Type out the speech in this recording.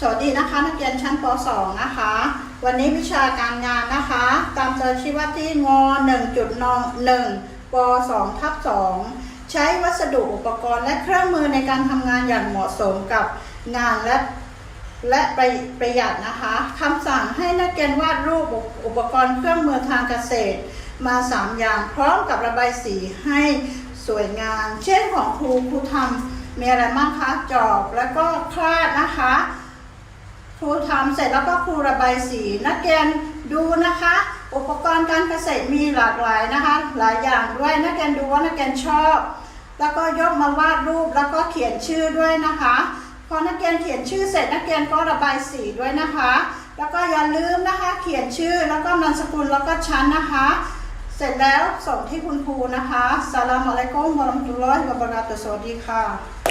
สวัสดีนะคะ นักเรียนชั้นป .2 นะคะ วันนี้วิชาการงานนะคะ ตามใจชีวที่ง1.1ป .2 ทับ2ใช้วัสดุอุปกรณ์และเครื่องมือในการทำงานอย่างเหมาะสมกับงานและและประประหยัดนะคะคำสั่งให้นักเรียนวาดรูปอุปกรณ์เครื่องมือทางเกษตร มา 3 อย่างพร้อมกับระบายสีให้สวยงาม เช่นของครูครูทำ มีอะไรบ้างคะจอบแล้วก็คลาดนะคะครูทำเสร็จแล้วก็ครูระบายสีนักเรียนดูนะคะ อุปกรณ์การเกษตรมีหลากหลายนะคะ หลายอย่างด้วยนักเรียนดูว่านักเรียนชอบ แล้วก็ยกมาวาดรูปแล้วก็เขียนชื่อด้วยนะคะพอนักเรียนเขียนชื่อเสร็จนักเรียนก็ระบายสีด้วยนะคะ แล้วก็อย่าลืมนะคะ เขียนชื่อแล้วก็นามสกุลแล้วก็ชั้นนะคะ เสร็จแล้วส่งที่คุณครูนะคะสลามอะลัยกุมวะราะมะตุลลอฮิวะบะเราะกาตุสวัสดีค่ะ